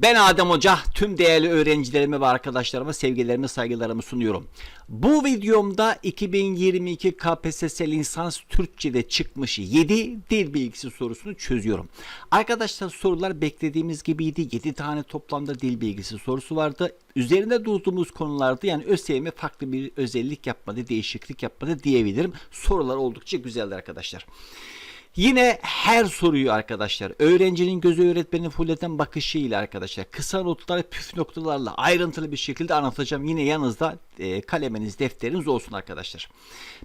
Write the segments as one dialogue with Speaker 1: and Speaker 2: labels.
Speaker 1: Ben Adem Hoca, tüm değerli öğrencilerime ve arkadaşlarıma sevgilerimi, saygılarımı sunuyorum. Bu videomda 2022 KPSS lisans Türkçe'de çıkmış 7 dil bilgisi sorusunu çözüyorum. Arkadaşlar sorular beklediğimiz gibiydi. 7 tane toplamda dil bilgisi sorusu vardı. Üzerinde durduğumuz konulardı. Yani ÖSYM farklı bir özellik yapmadı, değişiklik yapmadı diyebilirim. Sorular oldukça güzeldi arkadaşlar. Yine her soruyu arkadaşlar öğrencinin gözü öğretmenin fulleten bakışıyla arkadaşlar kısa notlar püf noktalarla ayrıntılı bir şekilde anlatacağım. Yine yanınızda e, kaleminiz defteriniz olsun arkadaşlar.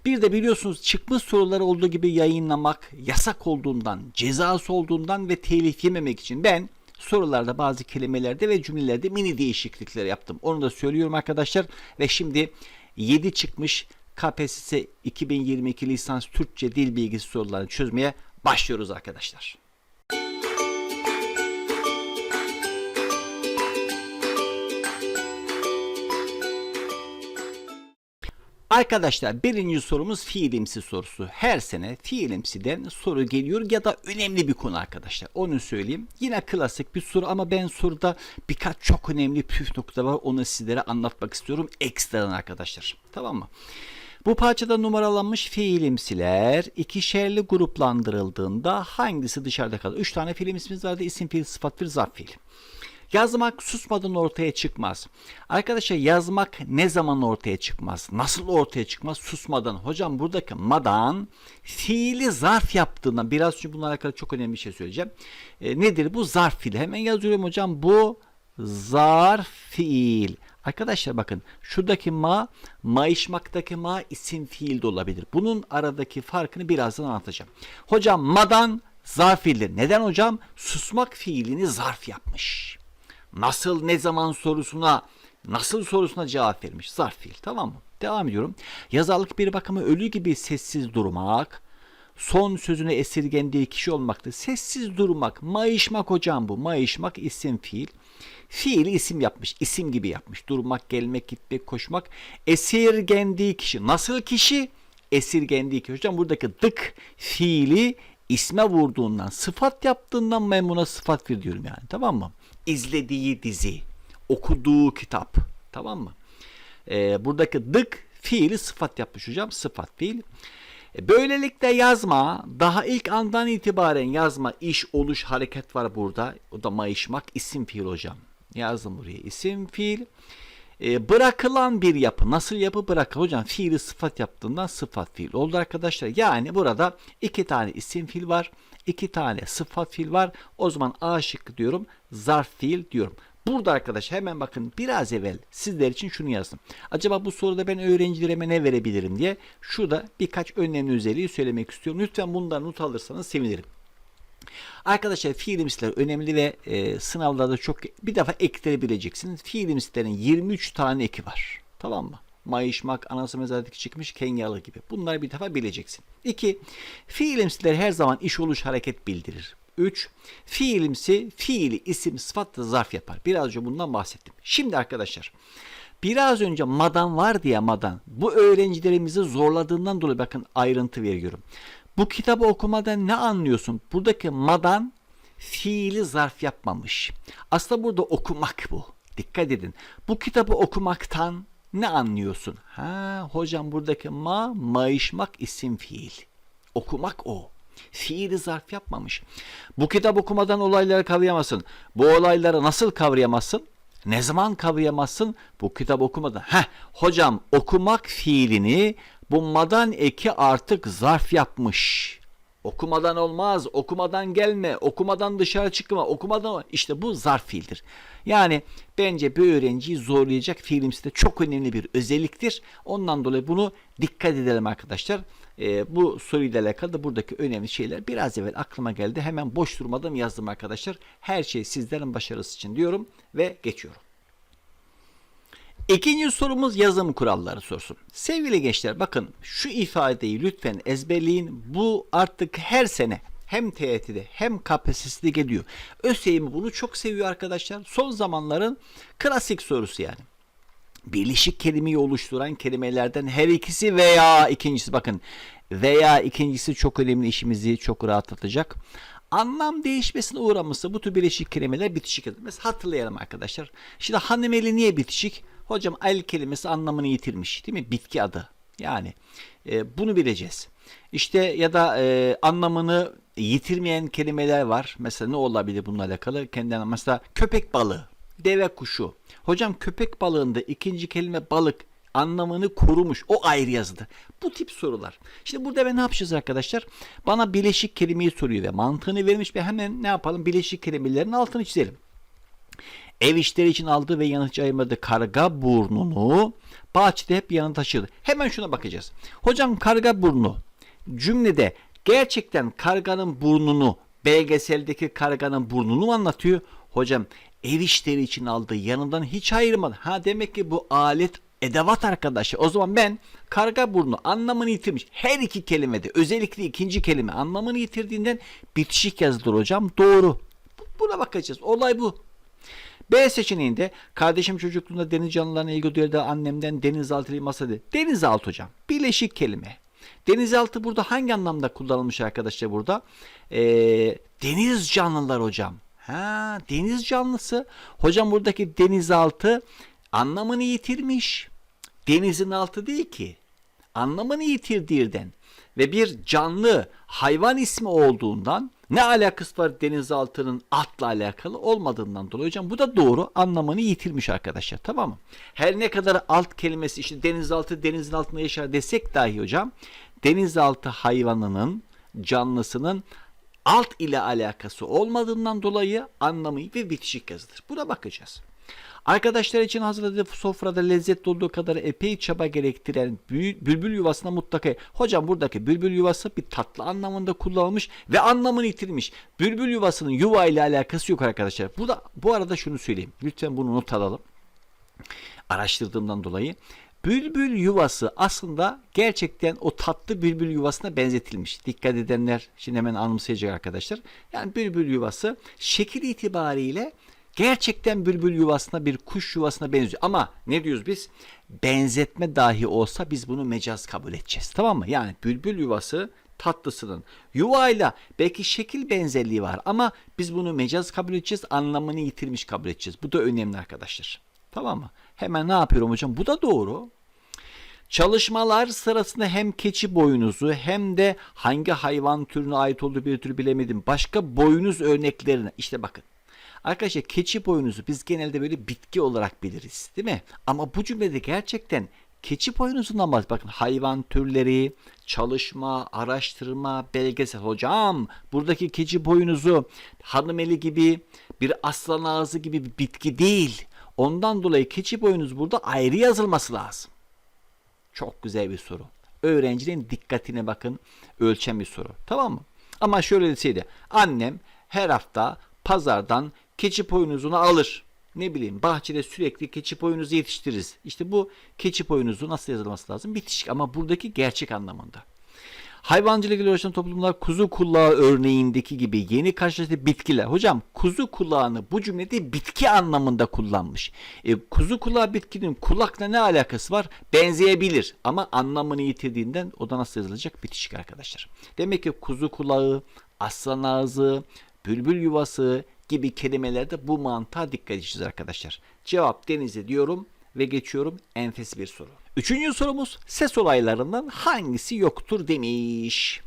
Speaker 1: Bir de biliyorsunuz çıkmış soruları olduğu gibi yayınlamak yasak olduğundan cezası olduğundan ve telif yememek için ben sorularda bazı kelimelerde ve cümlelerde mini değişiklikler yaptım. Onu da söylüyorum arkadaşlar ve şimdi 7 çıkmış KPSS 2022 lisans Türkçe dil bilgisi sorularını çözmeye başlıyoruz arkadaşlar. Arkadaşlar birinci sorumuz fiilimsi sorusu. Her sene fiilimsiden soru geliyor ya da önemli bir konu arkadaşlar. Onu söyleyeyim. Yine klasik bir soru ama ben soruda birkaç çok önemli püf nokta var. Onu sizlere anlatmak istiyorum ekstradan arkadaşlar. Tamam mı? Bu parçada numaralanmış fiilimsiler ikişerli gruplandırıldığında hangisi dışarıda kalır? Üç tane fiilim ismimiz vardı. İsim fiil, sıfat fiil, zarf fiil. Yazmak susmadan ortaya çıkmaz. Arkadaşlar yazmak ne zaman ortaya çıkmaz? Nasıl ortaya çıkmaz? Susmadan. Hocam buradaki madan fiili zarf yaptığında biraz çünkü bununla alakalı çok önemli bir şey söyleyeceğim. E, nedir bu? Zarf fiil. Hemen yazıyorum hocam. Bu zarf fiil. Arkadaşlar bakın şuradaki ma, mayışmaktaki ma isim fiil de olabilir. Bunun aradaki farkını birazdan anlatacağım. Hocam madan zarf fiildir. Neden hocam? Susmak fiilini zarf yapmış. Nasıl ne zaman sorusuna nasıl sorusuna cevap vermiş. Zarf fiil tamam mı? Devam ediyorum. Yazarlık bir bakıma ölü gibi sessiz durmak. Son sözüne esirgendiği kişi olmaktır. Sessiz durmak, mayışmak hocam bu. Mayışmak isim fiil. Fiili isim yapmış, isim gibi yapmış. Durmak, gelmek, gitmek, koşmak. Esirgendiği kişi. Nasıl kişi? Esirgendiği kişi. Hocam buradaki dık fiili isme vurduğundan, sıfat yaptığından ben buna sıfat fiil diyorum yani. Tamam mı? İzlediği dizi, okuduğu kitap. Tamam mı? Ee, buradaki dık fiili sıfat yapmış hocam. Sıfat fiil. E, Böylelikle yazma, daha ilk andan itibaren yazma, iş, oluş, hareket var burada. O da mayışmak, isim fiil hocam. Yazdım buraya isim fiil. E, bırakılan bir yapı. Nasıl yapı bırakır? Hocam fiili sıfat yaptığından sıfat fiil oldu arkadaşlar. Yani burada iki tane isim fiil var. iki tane sıfat fiil var. O zaman A şıkkı diyorum. Zarf fiil diyorum. Burada arkadaş hemen bakın biraz evvel sizler için şunu yazdım. Acaba bu soruda ben öğrencilerime ne verebilirim diye şurada birkaç önemli özelliği söylemek istiyorum. Lütfen bundan not alırsanız sevinirim. Arkadaşlar fiilimsler önemli ve e, sınavlarda çok bir defa ekleyebileceksiniz. Fiilimslerin 23 tane eki var. Tamam mı? Mayışmak, anası mezardaki çıkmış, kenyalı gibi. Bunları bir defa bileceksin. 2. Fiilimsiler her zaman iş oluş hareket bildirir. 3. Fiilimsi fiili isim sıfat da zarf yapar. Biraz önce bundan bahsettim. Şimdi arkadaşlar biraz önce madan var diye madan bu öğrencilerimizi zorladığından dolayı bakın ayrıntı veriyorum. Bu kitabı okumadan ne anlıyorsun? Buradaki madan fiili zarf yapmamış. Aslında burada okumak bu. Dikkat edin. Bu kitabı okumaktan ne anlıyorsun? Ha hocam buradaki ma mayışmak isim fiil. Okumak o. Fiili zarf yapmamış. Bu kitap okumadan olayları kavrayamazsın. Bu olayları nasıl kavrayamazsın? Ne zaman kavrayamazsın? Bu kitap okumadan. Heh, hocam okumak fiilini bu madan eki artık zarf yapmış. Okumadan olmaz, okumadan gelme, okumadan dışarı çıkma, okumadan işte bu zarf fiildir. Yani bence bir öğrenciyi zorlayacak fiilimsi de çok önemli bir özelliktir. Ondan dolayı bunu dikkat edelim arkadaşlar. Ee, bu soruyla alakalı da buradaki önemli şeyler biraz evvel aklıma geldi. Hemen boş durmadan yazdım arkadaşlar. Her şey sizlerin başarısı için diyorum ve geçiyorum. İkinci sorumuz yazım kuralları sorusu. Sevgili gençler bakın şu ifadeyi lütfen ezberleyin. Bu artık her sene hem TYT'de hem KPSS'de geliyor. ÖSYM bunu çok seviyor arkadaşlar. Son zamanların klasik sorusu yani. Birleşik kelimeyi oluşturan kelimelerden her ikisi veya ikincisi bakın veya ikincisi çok önemli işimizi çok rahatlatacak. anlam değişmesine uğramışsa bu tür birleşik kelimeler bitişik. Mesela hatırlayalım arkadaşlar. Şimdi hanımeli niye bitişik? Hocam el kelimesi anlamını yitirmiş değil mi? Bitki adı. Yani e, bunu bileceğiz. İşte ya da e, anlamını yitirmeyen kelimeler var. Mesela ne olabilir bununla alakalı? Kendinden mesela köpek balığı, deve kuşu. Hocam köpek balığında ikinci kelime balık anlamını korumuş. O ayrı yazıdır. Bu tip sorular. Şimdi burada ben ne yapacağız arkadaşlar? Bana bileşik kelimeyi soruyor ve mantığını vermiş ve hemen ne yapalım? Bileşik kelimelerin altını çizelim. Ev işleri için aldığı ve yanıtçı ayırmadığı karga burnunu bahçede hep yanında taşırdı. Hemen şuna bakacağız. Hocam karga burnu cümlede gerçekten karganın burnunu belgeseldeki karganın burnunu anlatıyor? Hocam ev işleri için aldığı yanından hiç ayırmadı. Ha demek ki bu alet edevat arkadaşlar. O zaman ben karga burnu anlamını yitirmiş. Her iki kelimede özellikle ikinci kelime anlamını yitirdiğinden bitişik yazılır hocam. Doğru. Buna bakacağız. Olay bu. B seçeneğinde kardeşim çocukluğunda deniz canlılarına ilgi duyardı annemden denizaltı masa dedi. Denizaltı hocam. Birleşik kelime. Denizaltı burada hangi anlamda kullanılmış arkadaşlar burada? Ee, deniz canlılar hocam. Ha, deniz canlısı. Hocam buradaki denizaltı anlamını yitirmiş. Denizin altı değil ki. Anlamını yitirdiğinden ve bir canlı hayvan ismi olduğundan ne alakası var denizaltının atla alakalı olmadığından dolayı hocam bu da doğru anlamını yitirmiş arkadaşlar tamam mı? Her ne kadar alt kelimesi işte denizaltı denizin altında yaşar desek dahi hocam denizaltı hayvanının canlısının alt ile alakası olmadığından dolayı anlamı ve bitişik yazılır. Buna bakacağız. Arkadaşlar için hazırladığı sofrada lezzetli olduğu kadar epey çaba gerektiren bülbül yuvasına mutlaka hocam buradaki bülbül yuvası bir tatlı anlamında kullanılmış ve anlamını yitirmiş. Bülbül yuvasının yuva ile alakası yok arkadaşlar. Burada bu arada şunu söyleyeyim. Lütfen bunu not alalım. Araştırdığımdan dolayı Bülbül yuvası aslında gerçekten o tatlı bülbül yuvasına benzetilmiş. Dikkat edenler şimdi hemen anımsayacak arkadaşlar. Yani bülbül yuvası şekil itibariyle gerçekten bülbül yuvasına bir kuş yuvasına benziyor. Ama ne diyoruz biz? Benzetme dahi olsa biz bunu mecaz kabul edeceğiz. Tamam mı? Yani bülbül yuvası tatlısının yuvayla belki şekil benzerliği var ama biz bunu mecaz kabul edeceğiz. Anlamını yitirmiş kabul edeceğiz. Bu da önemli arkadaşlar. Tamam mı? Hemen ne yapıyorum hocam? Bu da doğru. Çalışmalar sırasında hem keçi boynuzu hem de hangi hayvan türüne ait olduğu bir tür bilemedim. Başka boynuz örneklerine işte bakın. Arkadaşlar keçi boynuzu biz genelde böyle bitki olarak biliriz değil mi? Ama bu cümlede gerçekten keçi boynuzundan bahsediyor. Bakın hayvan türleri, çalışma, araştırma, belgesel. Hocam buradaki keçi boynuzu hanımeli gibi bir aslan ağzı gibi bir bitki değil. Ondan dolayı keçi boynuzu burada ayrı yazılması lazım. Çok güzel bir soru. Öğrencinin dikkatine bakın ölçen bir soru. Tamam mı? Ama şöyle deseydi. Annem her hafta pazardan keçi boynuzunu alır. Ne bileyim bahçede sürekli keçi boynuzu yetiştiririz. İşte bu keçi boynuzu nasıl yazılması lazım? Bitişik ama buradaki gerçek anlamında. Hayvancılık ile uğraşan toplumlar kuzu kulağı örneğindeki gibi yeni karşılaştığı bitkiler. Hocam kuzu kulağını bu cümlede bitki anlamında kullanmış. E, kuzu kulağı bitkinin kulakla ne alakası var? Benzeyebilir ama anlamını yitirdiğinden o da nasıl yazılacak? Bitişik arkadaşlar. Demek ki kuzu kulağı, aslan ağzı, bülbül yuvası gibi kelimelerde bu mantığa dikkat edeceğiz arkadaşlar. Cevap denize diyorum ve geçiyorum enfes bir soru. Üçüncü sorumuz ses olaylarından hangisi yoktur demiş.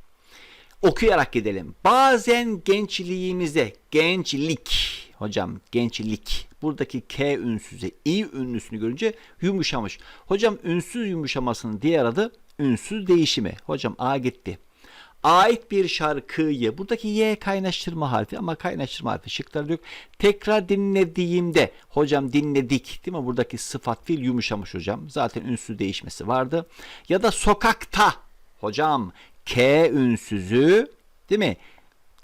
Speaker 1: Okuyarak gidelim. Bazen gençliğimize gençlik hocam gençlik buradaki K ünsüze i ünlüsünü görünce yumuşamış. Hocam ünsüz yumuşamasının diğer adı ünsüz değişimi. Hocam A gitti ait bir şarkıyı buradaki y kaynaştırma harfi ama kaynaştırma harfi şıkları yok. Tekrar dinlediğimde hocam dinledik değil mi? Buradaki sıfat fiil yumuşamış hocam. Zaten ünsüz değişmesi vardı. Ya da sokakta hocam K ünsüzü değil mi?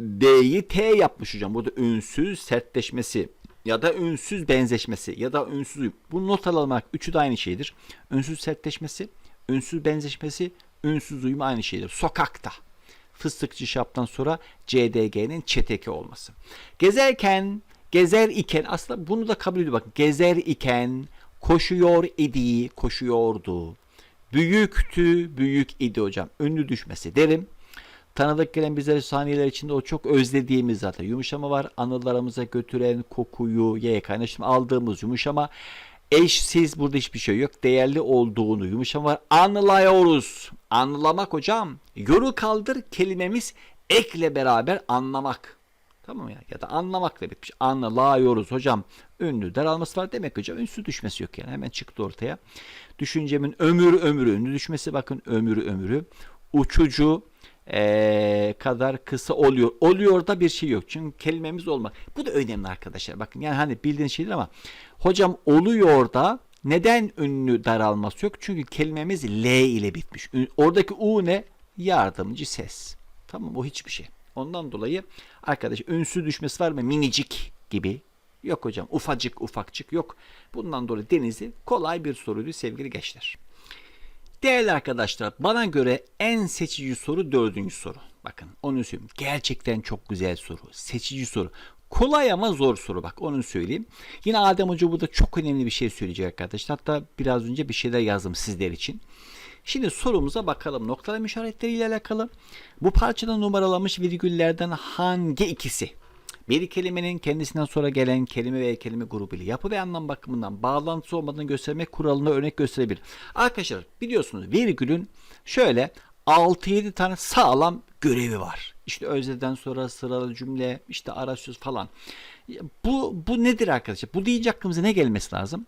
Speaker 1: D'yi T yapmış hocam. Burada ünsüz sertleşmesi ya da ünsüz benzeşmesi ya da ünsüz bu not alalım. Üçü de aynı şeydir. Ünsüz sertleşmesi, ünsüz benzeşmesi, ünsüz uyumu aynı şeydir. Sokakta fıstıkçı şaptan sonra CDG'nin çeteki olması. Gezerken, gezer iken aslında bunu da kabul ediyor. Bak gezer iken, koşuyor idi, koşuyordu. Büyüktü, büyük idi hocam. Ünlü düşmesi derim. Tanıdık gelen bizlere saniyeler içinde o çok özlediğimiz zaten yumuşama var. Anılarımıza götüren kokuyu, kaynaşım aldığımız yumuşama. Eşsiz burada hiçbir şey yok. Değerli olduğunu yumuşama var. Anlıyoruz. Anlamak hocam. Yoru kaldır kelimemiz ekle beraber anlamak. Tamam ya? Ya da anlamakla bitmiş. Anlıyoruz hocam. Ünlü daralması var demek hocam. Ünsüz düşmesi yok yani. Hemen çıktı ortaya. Düşüncemin ömrü ömrü ünlü düşmesi bakın ömrü ömrü. Uçucu eee, kadar kısa oluyor. Oluyor da bir şey yok. Çünkü kelimemiz olmak. Bu da önemli arkadaşlar. Bakın yani hani bildiğiniz şeydir ama hocam oluyor da neden ünlü daralması yok? Çünkü kelimemiz L ile bitmiş. Oradaki U ne? Yardımcı ses. Tamam o hiçbir şey. Ondan dolayı arkadaş ünsüz düşmesi var mı? Minicik gibi. Yok hocam ufacık ufakçık yok. Bundan dolayı denizi kolay bir soruydu sevgili gençler. Değerli arkadaşlar bana göre en seçici soru dördüncü soru. Bakın onu söyleyeyim. Gerçekten çok güzel soru. Seçici soru. Kolay ama zor soru bak onu söyleyeyim. Yine Adem Hoca burada çok önemli bir şey söyleyecek arkadaşlar. Hatta biraz önce bir şeyler yazdım sizler için. Şimdi sorumuza bakalım. Noktalama işaretleriyle alakalı. Bu parçada numaralanmış virgüllerden hangi ikisi? Bir kelimenin kendisinden sonra gelen kelime veya kelime grubu ile yapı ve anlam bakımından bağlantısı olmadığını göstermek kuralına örnek gösterebilir. Arkadaşlar biliyorsunuz virgülün şöyle 6-7 tane sağlam görevi var. İşte özneden sonra sıralı cümle, işte ara söz falan. Bu, bu nedir arkadaşlar? Bu deyince aklımıza ne gelmesi lazım?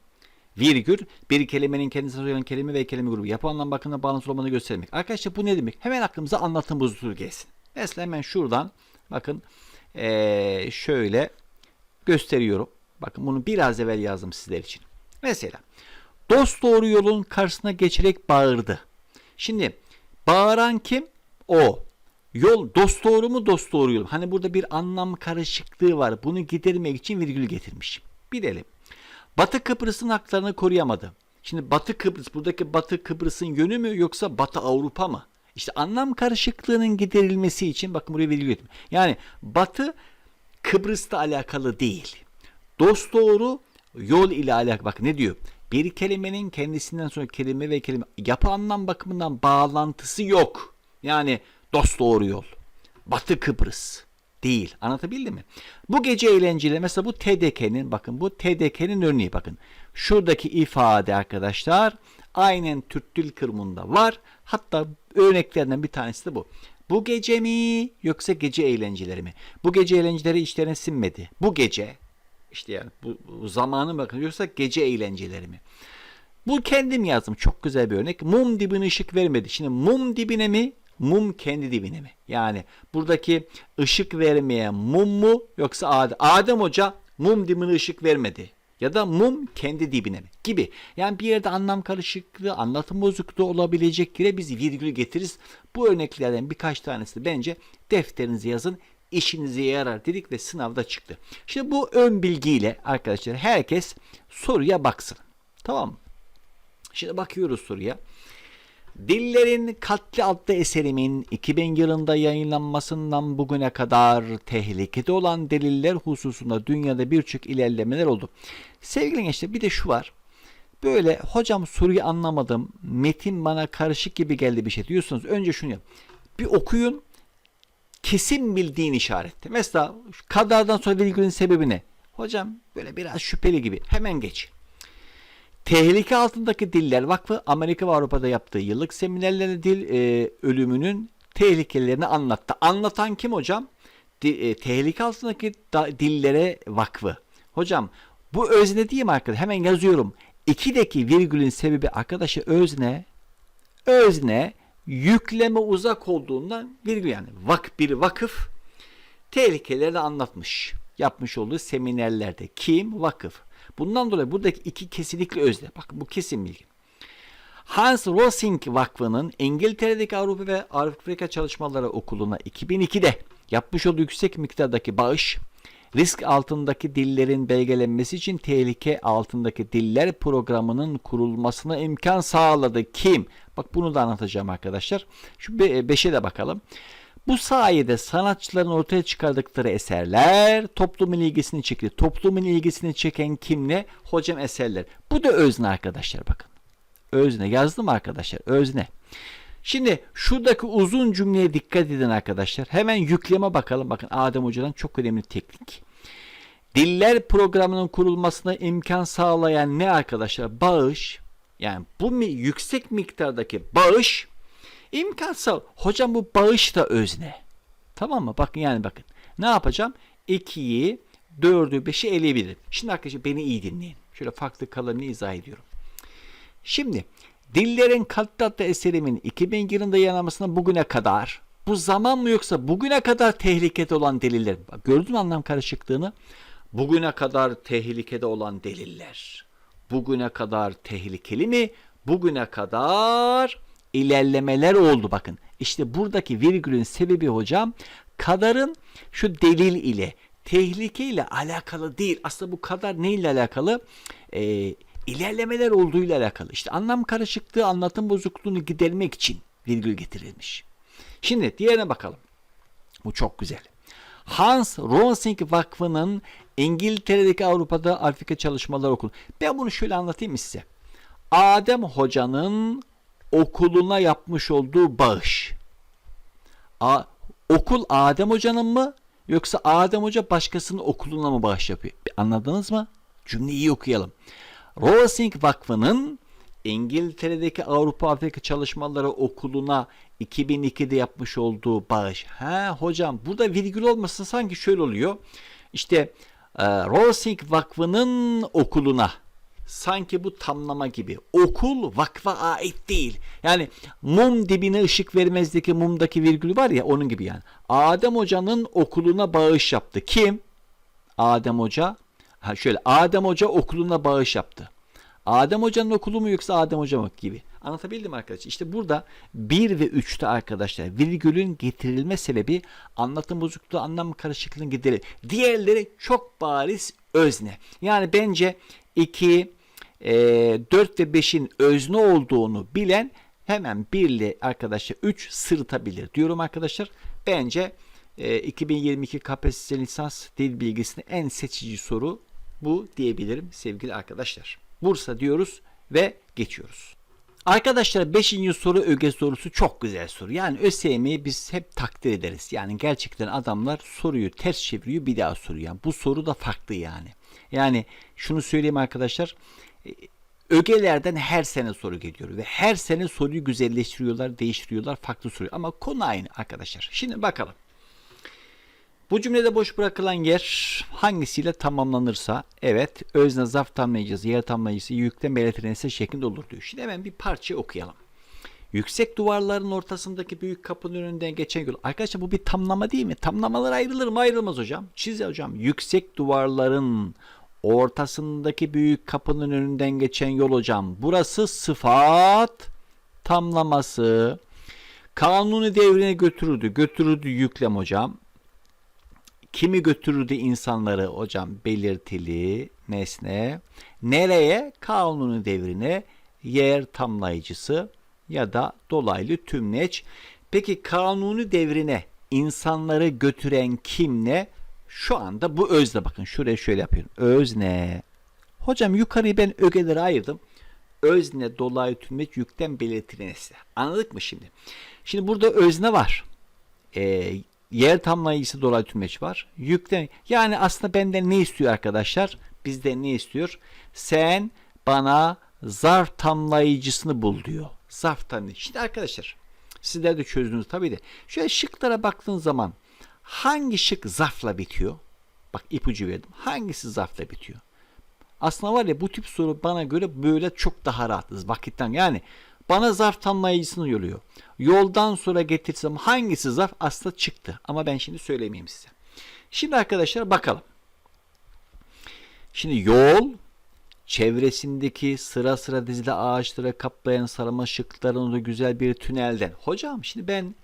Speaker 1: Virgül bir kelimenin kendisinden sonra gelen kelime ve kelime grubu yapı anlam bakımından bağlantısı olmadığını göstermek. Arkadaşlar bu ne demek? Hemen aklımıza anlatım bozukluğu gelsin. Mesela hemen şuradan bakın ee, şöyle gösteriyorum. Bakın bunu biraz evvel yazdım sizler için. Mesela dost doğru yolun karşısına geçerek bağırdı. Şimdi bağıran kim? O. Yol dost doğru mu dost doğru yol. Hani burada bir anlam karışıklığı var. Bunu gidermek için virgül getirmiş. Bilelim. Batı Kıbrıs'ın haklarını koruyamadı. Şimdi Batı Kıbrıs buradaki Batı Kıbrıs'ın yönü mü yoksa Batı Avrupa mı? İşte anlam karışıklığının giderilmesi için bakın buraya virgül getirdim. Yani Batı Kıbrıs'ta alakalı değil. Dost doğru yol ile alakalı. Bak ne diyor? Bir kelimenin kendisinden sonra kelime ve kelime yapı anlam bakımından bağlantısı yok. Yani dost doğru yol. Batı Kıbrıs değil. Anlatabildim mi? Bu gece eğlenceleri mesela bu TDK'nin bakın bu TDK'nin örneği bakın. Şuradaki ifade arkadaşlar aynen Türk Dil Kurumu'nda var. Hatta örneklerden bir tanesi de bu. Bu gece mi yoksa gece eğlenceleri mi? Bu gece eğlenceleri içlerine sinmedi. Bu gece işte yani bu, bu zamanı bakın yoksa gece eğlenceleri mi? Bu kendim yazdım. Çok güzel bir örnek. Mum dibine ışık vermedi. Şimdi mum dibine mi? Mum kendi dibine mi? Yani buradaki ışık vermeyen mum mu yoksa Adem? Adem Hoca mum dibine ışık vermedi. Ya da mum kendi dibine mi? Gibi. Yani bir yerde anlam karışıklığı, anlatım bozukluğu olabilecek yere biz virgül getiririz. Bu örneklerden birkaç tanesi bence defterinize yazın. işinize yarar dedik ve sınavda çıktı. Şimdi bu ön bilgiyle arkadaşlar herkes soruya baksın. Tamam mı? Şimdi bakıyoruz soruya. Dillerin Katli adlı eserimin 2000 yılında yayınlanmasından bugüne kadar tehlikede olan deliller hususunda dünyada birçok ilerlemeler oldu. Sevgili gençler bir de şu var. Böyle hocam soruyu anlamadım. Metin bana karışık gibi geldi bir şey diyorsunuz. Önce şunu yap. Bir okuyun. Kesin bildiğin işaretle. Mesela kadardan sonra virgülün sebebi ne? Hocam böyle biraz şüpheli gibi. Hemen geç. Tehlike altındaki Diller Vakfı Amerika ve Avrupa'da yaptığı yıllık seminerlerinde dil e, ölümünün tehlikelerini anlattı. Anlatan kim hocam? Di- e, tehlike altındaki da- dillere vakfı. Hocam bu özne değil mi arkadaşlar? Hemen yazıyorum. İkideki virgülün sebebi arkadaşlar özne özne yükleme uzak olduğundan virgül yani vak bir vakıf tehlikeleri anlatmış. Yapmış olduğu seminerlerde. Kim? Vakıf. Bundan dolayı buradaki iki kesinlikle özne. Bakın bu kesin bilgi. Hans Rosing Vakfı'nın İngiltere'deki Avrupa ve Afrika Çalışmaları Okulu'na 2002'de yapmış olduğu yüksek miktardaki bağış, risk altındaki dillerin belgelenmesi için tehlike altındaki diller programının kurulmasına imkan sağladı. Kim? Bak bunu da anlatacağım arkadaşlar. Şu 5'e de bakalım. Bu sayede sanatçıların ortaya çıkardıkları eserler toplumun ilgisini çekti. Toplumun ilgisini çeken kimle? Hocam eserler. Bu da özne arkadaşlar bakın. Özne yazdım arkadaşlar. Özne. Şimdi şuradaki uzun cümleye dikkat edin arkadaşlar. Hemen yükleme bakalım. Bakın Adem Hoca'dan çok önemli teknik. Diller programının kurulmasına imkan sağlayan ne arkadaşlar? Bağış. Yani bu yüksek miktardaki bağış imkan sağ. Hocam bu bağış da özne. Tamam mı? Bakın yani bakın. Ne yapacağım? 2'yi, 4'ü, 5'i eleyebilirim. Şimdi arkadaşlar beni iyi dinleyin. Şöyle farklı kalemle izah ediyorum. Şimdi Dillerin adlı eserimin 2000 yılında yayınlanmasına bugüne kadar bu zaman mı yoksa bugüne kadar tehlikede olan deliller. Bak, gördün mü anlam karışıklığını? Bugüne kadar tehlikede olan deliller. Bugüne kadar tehlikeli mi? Bugüne kadar ilerlemeler oldu bakın. İşte buradaki virgülün sebebi hocam kadarın şu delil ile tehlike ile alakalı değil. Aslında bu kadar neyle alakalı? Ee, ilerlemeler olduğuyla alakalı. İşte anlam karışıklığı, anlatım bozukluğunu gidermek için virgül getirilmiş. Şimdi diğerine bakalım. Bu çok güzel. Hans Ronsing Vakfı'nın İngiltere'deki Avrupa'da Afrika Çalışmaları Okulu. Ben bunu şöyle anlatayım size? Adem Hoca'nın okuluna yapmış olduğu bağış. A, okul Adem Hoca'nın mı yoksa Adem Hoca başkasının okuluna mı bağış yapıyor? Anladınız mı? Cümleyi iyi okuyalım. Rosing Vakfı'nın İngiltere'deki Avrupa Afrika Çalışmaları Okulu'na 2002'de yapmış olduğu bağış. Ha hocam burada virgül olmasa sanki şöyle oluyor. İşte e, Rosing Vakfı'nın okuluna sanki bu tamlama gibi. Okul vakfa ait değil. Yani mum dibine ışık vermezdeki mumdaki virgül var ya onun gibi yani. Adem Hoca'nın okuluna bağış yaptı. Kim? Adem Hoca. Ha şöyle Adem Hoca okuluna bağış yaptı. Adem Hoca'nın okulu mu yoksa Adem Hoca mı gibi. Anlatabildim arkadaşlar? İşte burada 1 ve 3'te arkadaşlar virgülün getirilme sebebi anlatım bozukluğu, anlam karışıklığının gideri. Diğerleri çok bariz özne. Yani bence 2, e, 4 ve 5'in özne olduğunu bilen hemen 1 ile arkadaşlar 3 sırıtabilir diyorum arkadaşlar. Bence e, 2022 KPSS lisans dil bilgisinin en seçici soru bu diyebilirim sevgili arkadaşlar. Bursa diyoruz ve geçiyoruz. Arkadaşlar 5. soru öge sorusu çok güzel soru. Yani ÖSYM'yi biz hep takdir ederiz. Yani gerçekten adamlar soruyu ters çeviriyor bir daha soruyor. Yani bu soru da farklı yani. Yani şunu söyleyeyim arkadaşlar. Ögelerden her sene soru geliyor ve her sene soruyu güzelleştiriyorlar, değiştiriyorlar, farklı soruyor. Ama konu aynı arkadaşlar. Şimdi bakalım. Bu cümlede boş bırakılan yer hangisiyle tamamlanırsa evet özne zarf tamlayıcısı, yer tamlayıcısı yüklem belirtilense şeklinde olur diyor. Şimdi hemen bir parça okuyalım. Yüksek duvarların ortasındaki büyük kapının önünden geçen yol. Arkadaşlar bu bir tamlama değil mi? Tamlamalar ayrılır mı? Ayrılmaz hocam. Çiz hocam. Yüksek duvarların ortasındaki büyük kapının önünden geçen yol hocam. Burası sıfat tamlaması. Kanuni devrine götürürdü. Götürürdü yüklem hocam. Kimi götürürdü insanları hocam belirtili nesne. Nereye? Kanuni devrine yer tamlayıcısı ya da dolaylı tümleç. Peki kanuni devrine insanları götüren kim ne? Şu anda bu özne bakın şuraya şöyle yapıyorum. Özne. Hocam yukarıyı ben ögelere ayırdım. Özne dolaylı tümleç yükten belirtili nesne. Anladık mı şimdi? Şimdi burada özne var. Ee, yer tamlayıcısı dolaylı tümleç var. Yükten yani aslında benden ne istiyor arkadaşlar? Bizden ne istiyor? Sen bana zarf tamlayıcısını bul diyor. Zarf tamlayıcı. Şimdi arkadaşlar sizler de çözdünüz tabii de. Şöyle şıklara baktığın zaman hangi şık zarfla bitiyor? Bak ipucu verdim. Hangisi zarfla bitiyor? Aslında var ya bu tip soru bana göre böyle çok daha rahatız vakitten. Yani bana zarf tamlayıcısını yoluyor. Yoldan sonra getirsem hangisi zarf aslında çıktı. Ama ben şimdi söylemeyeyim size. Şimdi arkadaşlar bakalım. Şimdi yol çevresindeki sıra sıra dizili ağaçlara kaplayan sarmaşıkların olduğu güzel bir tünelden. Hocam şimdi ben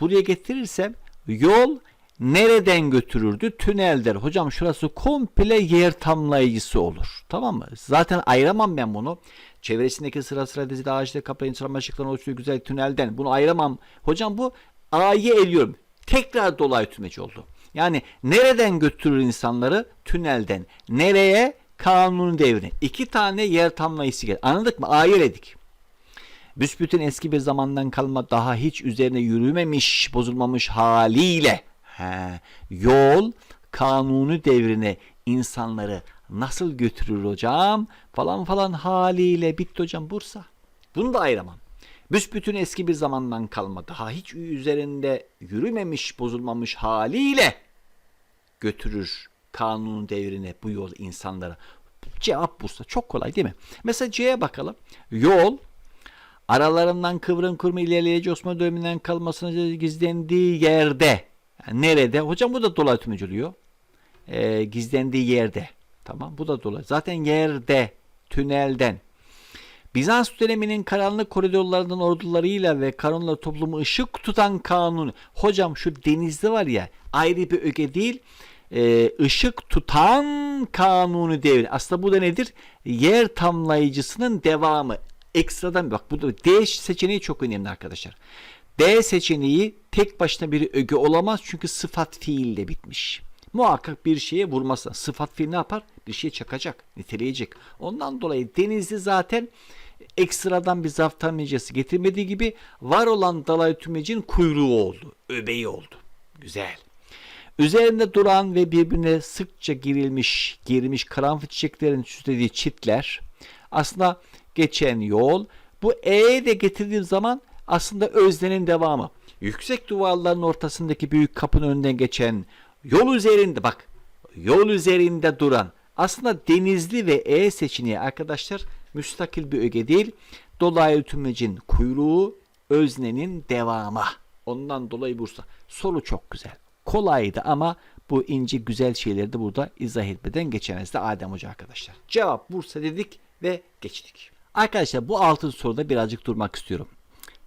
Speaker 1: buraya getirirsem yol nereden götürürdü? Tünelden. Hocam şurası komple yer tamlayıcısı olur. Tamam mı? Zaten ayıramam ben bunu. Çevresindeki sıra sıra dizili ağaçlara kaplayan sarmaşıkların oluştuğu güzel tünelden. Bunu ayıramam. Hocam bu A'yı eliyorum. Tekrar dolaylı tümleç oldu. Yani nereden götürür insanları? Tünelden. Nereye? Kanuni devrine. İki tane yer tamlayıcısı geldi. Anladık mı? A'yı eledik. Büsbütün eski bir zamandan kalma daha hiç üzerine yürümemiş, bozulmamış haliyle he, yol kanunu devrine insanları nasıl götürür hocam falan falan haliyle bitti hocam Bursa. Bunu da ayıramam. Büsbütün eski bir zamandan kalma daha hiç üzerinde yürümemiş, bozulmamış haliyle götürür kanun devrine bu yol insanlara. Cevap Bursa. Çok kolay değil mi? Mesela C'ye bakalım. Yol aralarından kıvrım kırma ilerleyici Osmanlı döneminden kalmasına gizlendiği yerde. Yani nerede? Hocam bu da dolay tümecülüyor. Ee, gizlendiği yerde. Tamam bu da dolay. Zaten yerde, tünelden. Bizans döneminin karanlık koridorlarından ordularıyla ve kanunla toplumu ışık tutan kanun. Hocam şu denizde var ya ayrı bir öge değil e, ışık tutan kanunu devri. Aslında bu da nedir? Yer tamlayıcısının devamı. Ekstradan bak bu D seçeneği çok önemli arkadaşlar. D seçeneği tek başına bir öge olamaz çünkü sıfat fiille bitmiş. Muhakkak bir şeye vurmasa sıfat fiil ne yapar? Bir şeye çakacak, niteleyecek. Ondan dolayı denizli zaten ekstradan bir zaptanmeyecesi getirmediği gibi var olan dalay tümecin kuyruğu oldu, öbeği oldu. Güzel. Üzerinde duran ve birbirine sıkça girilmiş, girmiş karanfil çiçeklerin süslediği çitler aslında geçen yol. Bu E'ye de getirdiğim zaman aslında öznenin devamı. Yüksek duvarların ortasındaki büyük kapının önünden geçen yol üzerinde bak yol üzerinde duran aslında denizli ve E seçeneği arkadaşlar müstakil bir öge değil. Dolaylı tümlecin kuyruğu öznenin devamı. Ondan dolayı Bursa. Soru çok güzel. Kolaydı ama bu ince güzel şeyleri de burada izah etmeden geçemez de Adem Hoca arkadaşlar. Cevap Bursa dedik ve geçtik. Arkadaşlar bu altın soruda birazcık durmak istiyorum.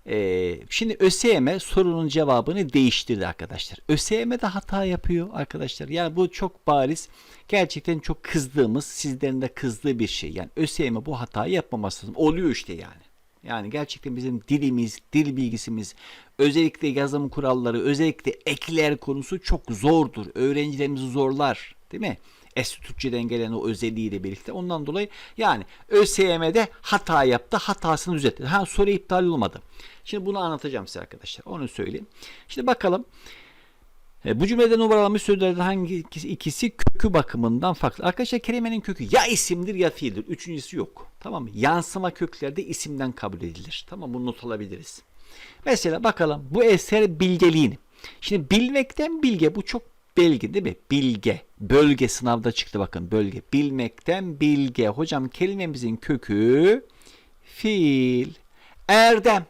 Speaker 1: Ee, şimdi ÖSYM sorunun cevabını değiştirdi arkadaşlar. ÖSYM de hata yapıyor arkadaşlar. Yani bu çok bariz. Gerçekten çok kızdığımız, sizlerin de kızdığı bir şey. Yani ÖSYM bu hatayı yapmaması lazım. Oluyor işte yani. Yani gerçekten bizim dilimiz, dil bilgisimiz, özellikle yazım kuralları, özellikle ekler konusu çok zordur. Öğrencilerimizi zorlar. Değil mi? Eski Türkçeden gelen o özelliğiyle birlikte. Ondan dolayı yani ÖSYM'de hata yaptı. Hatasını düzeltti. Ha soru iptal olmadı. Şimdi bunu anlatacağım size arkadaşlar. Onu söyleyeyim. Şimdi bakalım. E, bu cümlede numaralanmış sözlerden hangi ikisi, kökü bakımından farklı? Arkadaşlar kelimenin kökü ya isimdir ya fiildir. Üçüncüsü yok. Tamam mı? Yansıma köklerde isimden kabul edilir. Tamam bunu not alabiliriz. Mesela bakalım bu eser bilgeliğin. Şimdi bilmekten bilge bu çok belge değil mi? Bilge. Bölge sınavda çıktı bakın bölge. Bilmekten bilge. Hocam kelimemizin kökü fiil. Erdem.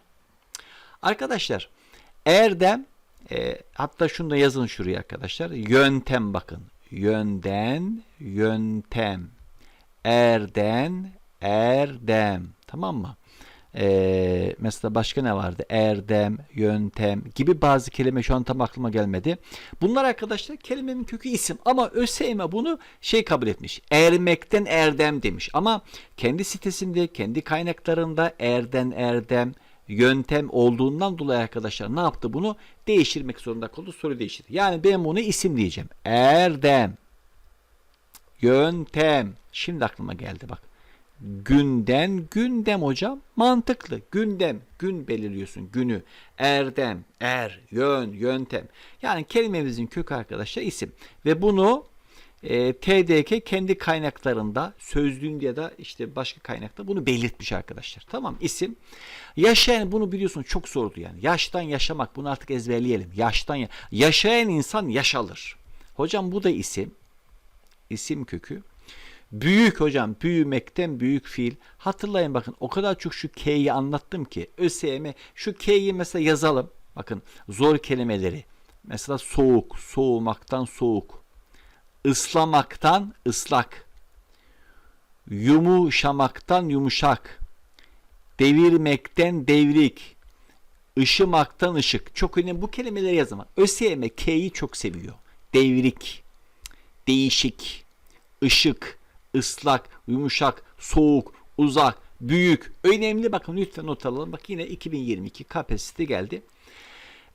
Speaker 1: Arkadaşlar erdem e, hatta şunu da yazın şuraya arkadaşlar. Yöntem bakın. Yönden, yöntem. Erden, erdem. Tamam mı? Ee, mesela başka ne vardı? Erdem, yöntem gibi bazı kelime şu an tam aklıma gelmedi. Bunlar arkadaşlar kelimenin kökü isim ama ÖSYM bunu şey kabul etmiş. Ermekten erdem demiş. Ama kendi sitesinde, kendi kaynaklarında erden erdem, yöntem olduğundan dolayı arkadaşlar ne yaptı bunu? Değiştirmek zorunda kaldı. Soru değiştirdi. Yani ben bunu isim diyeceğim. Erdem. Yöntem. Şimdi aklıma geldi bak. Günden gündem hocam mantıklı. Gündem gün belirliyorsun günü. Erdem, er, yön, yöntem. Yani kelimemizin kökü arkadaşlar isim. Ve bunu e, TDK kendi kaynaklarında sözlüğünde ya da işte başka kaynakta bunu belirtmiş arkadaşlar. Tamam isim. Yaşayan bunu biliyorsun çok zordu yani. Yaştan yaşamak bunu artık ezberleyelim. Yaştan ya yaşayan insan yaşalır. Hocam bu da isim. İsim kökü. Büyük hocam büyümekten büyük fiil. Hatırlayın bakın o kadar çok şu K'yi anlattım ki. ÖSYM şu K'yi mesela yazalım. Bakın zor kelimeleri. Mesela soğuk, soğumaktan soğuk. Islamaktan ıslak. Yumuşamaktan yumuşak. Devirmekten devrik. Işımaktan ışık. Çok önemli bu kelimeleri yazma. ÖSYM K'yi çok seviyor. Devrik, değişik, ışık, ıslak, yumuşak, soğuk, uzak, büyük. Önemli bakın lütfen not alalım. Bak yine 2022 kapasite geldi.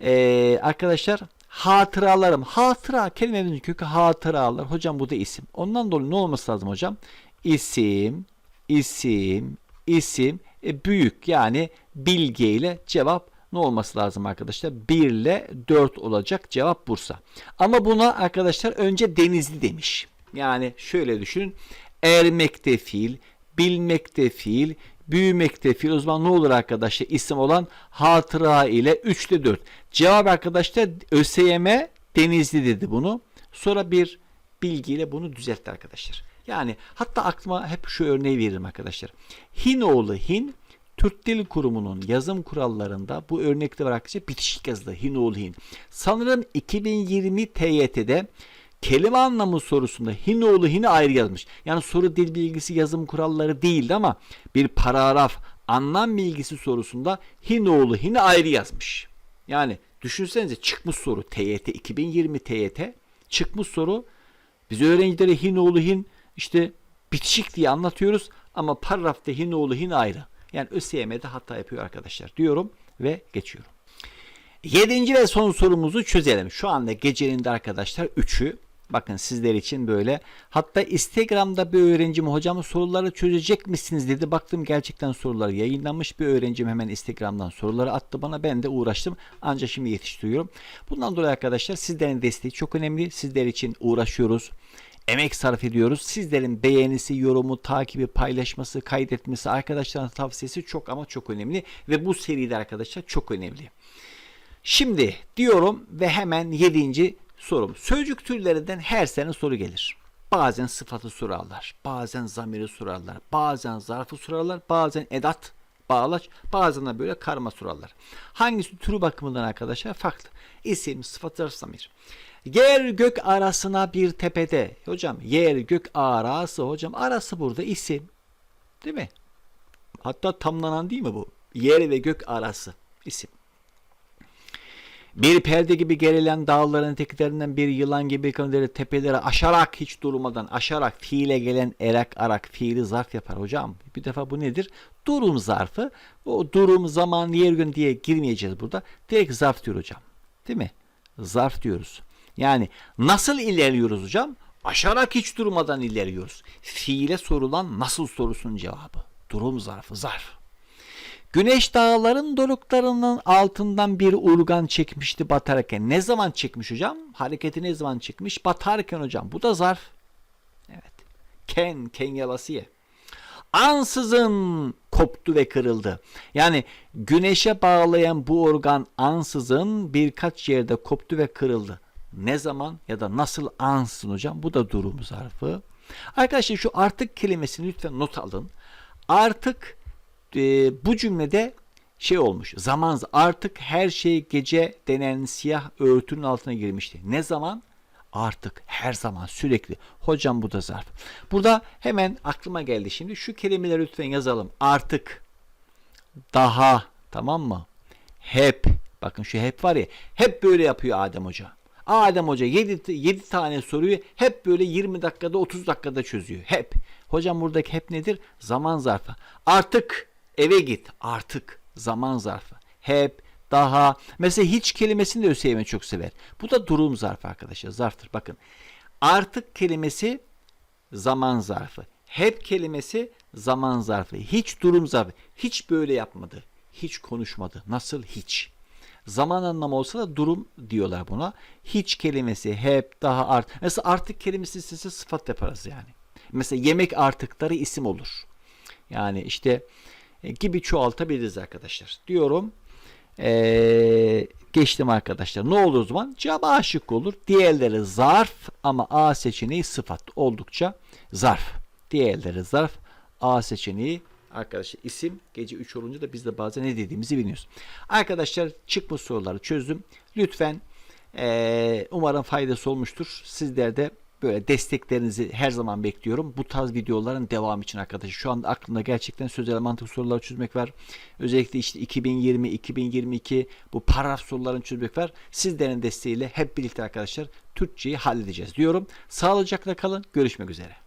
Speaker 1: Ee, arkadaşlar hatıralarım. Hatıra kelimemizin kökü hatıralar. Hocam bu da isim. Ondan dolayı ne olması lazım hocam? İsim, isim, isim. e, büyük yani bilge ile cevap ne olması lazım arkadaşlar? 1 ile 4 olacak cevap Bursa. Ama buna arkadaşlar önce Denizli demiş. Yani şöyle düşünün. Ermekte fiil, bilmekte fiil, büyümekte fiil. O zaman ne olur arkadaşlar? İsim olan hatıra ile 3 ile 4. Cevap arkadaşlar ÖSYM Denizli dedi bunu. Sonra bir bilgiyle bunu düzeltti arkadaşlar. Yani hatta aklıma hep şu örneği veririm arkadaşlar. Hinoğlu Hin Türk Dil Kurumu'nun yazım kurallarında bu örnekte var arkadaşlar bitişik yazılı Hinoğlu Hin. Sanırım 2020 TYT'de kelime anlamı sorusunda Hinoğlu Hin'i ayrı yazmış. Yani soru dil bilgisi yazım kuralları değildi ama bir paragraf anlam bilgisi sorusunda Hinoğlu Hin'i ayrı yazmış. Yani düşünsenize çıkmış soru TYT 2020 TYT çıkmış soru biz öğrencilere Hinoğlu Hin işte bitişik diye anlatıyoruz ama paragrafta Hin ayrı. Yani ÖSYM'de hata yapıyor arkadaşlar diyorum ve geçiyorum. Yedinci ve son sorumuzu çözelim. Şu anda gecenin de arkadaşlar 3'ü. Bakın sizler için böyle. Hatta Instagram'da bir öğrencim hocam soruları çözecek misiniz dedi. Baktım gerçekten sorular yayınlanmış. Bir öğrencim hemen Instagram'dan soruları attı bana. Ben de uğraştım. Ancak şimdi yetiştiriyorum. Bundan dolayı arkadaşlar sizlerin desteği çok önemli. Sizler için uğraşıyoruz emek sarf ediyoruz. Sizlerin beğenisi, yorumu, takibi, paylaşması, kaydetmesi, arkadaşlarına tavsiyesi çok ama çok önemli ve bu seride arkadaşlar çok önemli. Şimdi diyorum ve hemen yedinci sorum. Sözcük türlerinden her sene soru gelir. Bazen sıfatı sorarlar, bazen zamiri sorarlar, bazen zarfı sorarlar, bazen edat, bağlaç, bazen de böyle karma sorarlar. Hangisi türü bakımından arkadaşlar farklı. İsim, sıfat, zarf, zamir. Yer gök arasına bir tepede. Hocam yer gök arası hocam arası burada isim. Değil mi? Hatta tamlanan değil mi bu? Yer ve gök arası isim. Bir perde gibi gerilen dağların teklerinden bir yılan gibi kanları tepelere aşarak hiç durmadan aşarak fiile gelen erak arak fiili zarf yapar hocam. Bir defa bu nedir? Durum zarfı. O durum zaman yer gün diye girmeyeceğiz burada. Direkt zarf diyor hocam. Değil mi? Zarf diyoruz. Yani nasıl ilerliyoruz hocam? Aşarak hiç durmadan ilerliyoruz. Fiile sorulan nasıl sorusunun cevabı. Durum zarfı, zarf. Güneş dağların doruklarının altından bir urgan çekmişti batarken. Ne zaman çekmiş hocam? Hareketi ne zaman çekmiş? Batarken hocam. Bu da zarf. Evet. Ken, ken yalasiye. Ansızın koptu ve kırıldı. Yani güneşe bağlayan bu organ ansızın birkaç yerde koptu ve kırıldı. Ne zaman ya da nasıl ansın hocam? Bu da durum zarfı. Arkadaşlar şu artık kelimesini lütfen not alın. Artık e, bu cümlede şey olmuş. Zaman artık her şey gece denen siyah örtünün altına girmişti. Ne zaman? Artık her zaman sürekli. Hocam bu da zarf. Burada hemen aklıma geldi şimdi. Şu kelimeleri lütfen yazalım. Artık, daha, tamam mı? Hep, bakın şu hep var ya, hep böyle yapıyor Adem Hoca. Adem Hoca 7, 7 tane soruyu hep böyle 20 dakikada 30 dakikada çözüyor. Hep. Hocam buradaki hep nedir? Zaman zarfı. Artık eve git. Artık zaman zarfı. Hep, daha. Mesela hiç kelimesini de ÖSYM çok sever. Bu da durum zarfı arkadaşlar. Zarftır. Bakın. Artık kelimesi zaman zarfı. Hep kelimesi zaman zarfı. Hiç durum zarfı. Hiç böyle yapmadı. Hiç konuşmadı. Nasıl? Hiç. Zaman anlamı olsa da durum diyorlar buna. Hiç kelimesi hep daha art. Mesela artık kelimesi istese sıfat yaparız yani. Mesela yemek artıkları isim olur. Yani işte gibi çoğaltabiliriz arkadaşlar. Diyorum. Ee, geçtim arkadaşlar. Ne olur o zaman? Cevap A şık olur. Diğerleri zarf ama A seçeneği sıfat. Oldukça zarf. Diğerleri zarf. A seçeneği arkadaşlar isim gece 3 olunca da biz de bazen ne dediğimizi biliyoruz. Arkadaşlar çıkmış soruları çözdüm. Lütfen ee, umarım faydası olmuştur. Sizler de böyle desteklerinizi her zaman bekliyorum. Bu tarz videoların devamı için arkadaşlar. Şu anda aklımda gerçekten sözel mantık soruları çözmek var. Özellikle işte 2020, 2022 bu paragraf sorularını çözmek var. Sizlerin desteğiyle hep birlikte arkadaşlar Türkçeyi halledeceğiz diyorum. Sağlıcakla kalın. Görüşmek üzere.